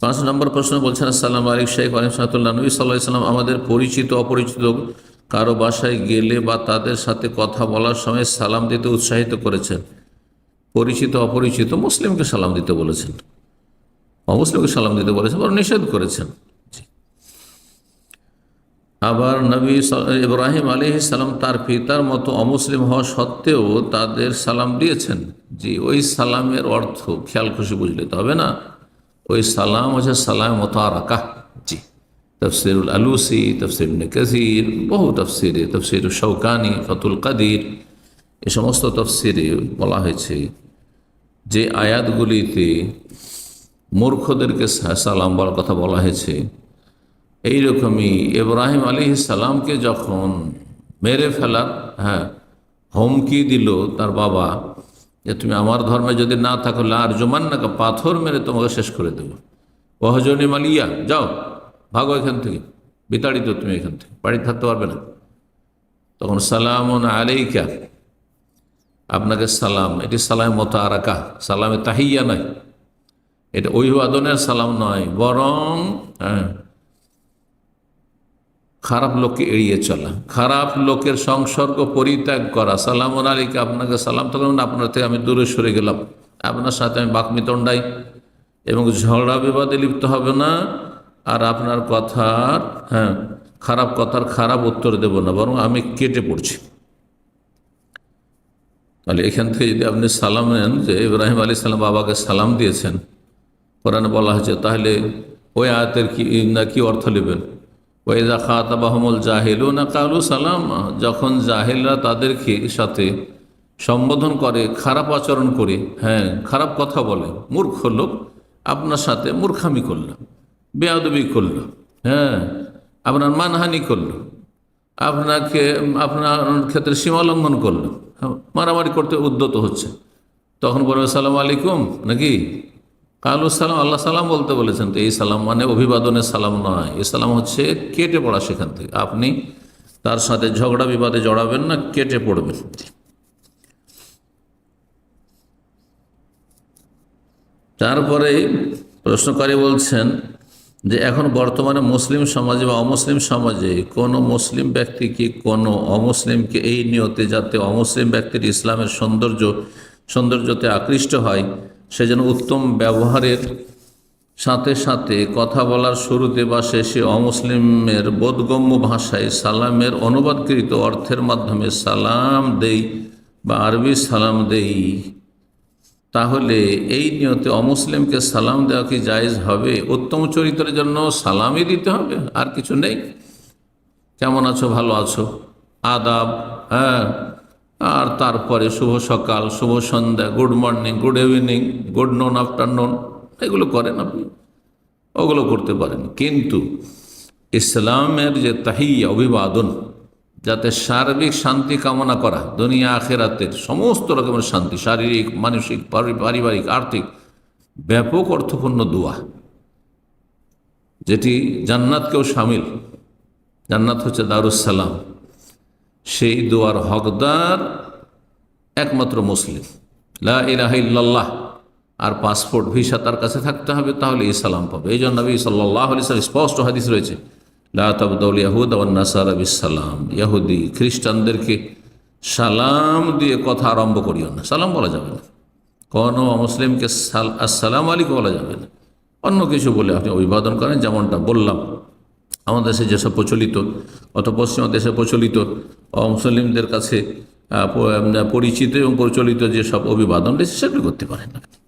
পাঁচ নম্বর প্রশ্ন বলছেন, আসসালাম আলিক শেখ আলিম সাহাতুল্লাহ নবী সাল্লাহ সাল্লাম আমাদের পরিচিত, অপরিচিত কারও বাসায় গেলে বা তাদের সাথে কথা বলার সময় সালাম দিতে উৎসাহিত করেছেন। পরিচিত, অপরিচিত মুসলিমকে সালাম দিতে বলেছেন। অমুসলিমকে সালাম দিতে বলেছেন, বরং নিষেধ করেছেন। আবার নবী ইব্রাহিম আলী সালাম তার পিতার মতো অমুসলিম হওয়া সত্ত্বেও তাদের সালাম দিয়েছেন। জি, ওই সালামের অর্থ, খেয়াল খুশি বুঝলে তো হবে না। ওই সালাম হচ্ছে সালাম মোতারাকা। জি। তফসিরুল আলুসি, তফসির ইবনে বহু তফসিরে। তফসির শৌকানি ফতুল কাদির, এ সমস্ত তফসিরে বলা হয়েছে যে আয়াতগুলিতে মূর্খদেরকে সালাম বলার কথা বলা হয়েছে। এইরকমই ইব্রাহিম আলী সালামকে যখন মেরে ফেলার হ্যাঁ হুমকি দিল তার বাবা যে তুমি আমার ধর্মে যদি না থাকো জমান না পাথর মেরে তোমাকে শেষ করে দেবো। ওহজনী মালিয়া, যাও, ভাগো এখান থেকে, বিতাড়িত তুমি এখান থেকে বাড়ি থাকতে পারবে না। তখন সালামন আলাইকা, আপনাকে সালাম, এটি সালাম মতো আরাকা সালামে তাহিয়া নয়, এটা অভিবাদনের সালাম নয়, বরং হ্যাঁ খারাপ লোককে এড়িয়ে চলা, খারাপ লোকের সংসর্গ পরিত্যাগ করা। সালাম আলীকে আপনাকে সালাম তালাম আপনার থেকে আমি দূরে সরে গেলাম। আপনার সাথে আমি বাকমিতণ্ডাই এবং ঝগড়া বিবাদে লিপ্ত হবে না, আর আপনার কথার হ্যাঁ খারাপ কথার খারাপ উত্তর দেব না, বরং আমি কেটে পড়ছি। তাহলে এখান থেকে যদি আপনি সালাম নেন যে ইব্রাহিম আলী সালাম বাবাকে সালাম দিয়েছেন, কোরআনে বলা হয়েছে, তাহলে ওই আয়াতের কি, না কি অর্থ নেবেন? ওয়েদা খাতাবাহমুল জাহিলু না কালু সালাম যখন জাহিলরা তাদেরকে সাথে সম্বোধন করে খারাপ আচরণ করে হ্যাঁ খারাপ কথা বলে মূর্খ লোক আপনার সাথে মূর্খামি করল বেয়াদবি করল হ্যাঁ আপনার মানহানি করল আপনাকে আপনার ক্ষেত্রে সীমা লঙ্ঘন করল হ্যাঁ, মারামারি করতে উদ্যত হচ্ছে। তখন বলবে সালাম আলাইকুম নাকি? কালু সালাম, আল্লাহ সালাম বলতে বলেছেন তো, এই সালাম মানে অভিবাদনের সালাম নয়। এই সালাম হচ্ছে কেটে পড়া সেখান থেকে। আপনি তার সাথে ঝগড়া বিবাদে জড়াবেন না, কেটে পড়বেন। তারপরে প্রশ্নকারী বলছেন যে, এখন বর্তমানে মুসলিম সমাজে বা অমুসলিম সমাজে কোনো মুসলিম ব্যক্তি কি কোনো অমুসলিমকে এই নিয়তে যাতে অমুসলিম ব্যক্তির ইসলামের সৌন্দর্য, সৌন্দর্যতে আকৃষ্ট হয় সে যেন উত্তম ব্যবহারের সাথে সাথে কথা বলার শুরুতে বা শেষে অমুসলিমের বোধগম্য ভাষায় সালামের অনুবাদকৃত অর্থের মাধ্যমে সালাম দেই বা আরবি সালাম দেই। তাহলে এই নিয়তে অমুসলিমকে সালাম দেওয়া কি জায়েজ হবে? উত্তম চরিত্রের জন্য সালামই দিতে হবে? আর কিছু নেই? কেমন আছো? ভালো আছো? আদাব হ্যাঁ। আর তারপরে শুভ সকাল, শুভ সন্ধ্যা good morning good evening good noon afternoon এগুলো করেন আপনি। ওগুলো করতে পারেন। কিন্তু ইসলামের যে তাহিয়া অভিবাদন, যাতে সার্বিক শান্তি কামনা করা, দুনিয়া আখেরাতের সমস্ত রকমের শান্তি, শারীরিক, মানসিক পারিবারিক, আর্থিক, ব্যাপক অর্থপূর্ণ দোয়া, যেটি জান্নাতকেও সামিল। জান্নাত হচ্ছে দারুসালাম সেই দোয়ার হকদার একমাত্র মুসলিম। লা আর পাসপোর্ট, ভিসা তার কাছে থাকতে হবে, তাহলে এই সালাম পাবে। এই জন্য নবী সাল্লাহ স্পষ্ট হাদিস রয়েছে, লা তাবদাউল ইয়াহুদ আওয়ান নাসারা বিসালাম ইয়াহুদি খ্রিস্টানদেরকে সালাম দিয়ে কথা আরম্ভ করিও না। সালাম বলা যাবে না। কোনো মুসলিমকে সাল, আসসালাম আলাইকুম বলা যাবে না। অন্য কিছু বলে আপনি অভিবাদন করেন, যেমনটা বললাম। আমাদের দেশে যেসব প্রচলিত অত পশ্চিমা দেশে প্রচলিত মুসলিমদের কাছে পরিচিত এবং প্রচলিত যেসব অভিবাদন রয়েছে, সেগুলো করতে পারেন আপনি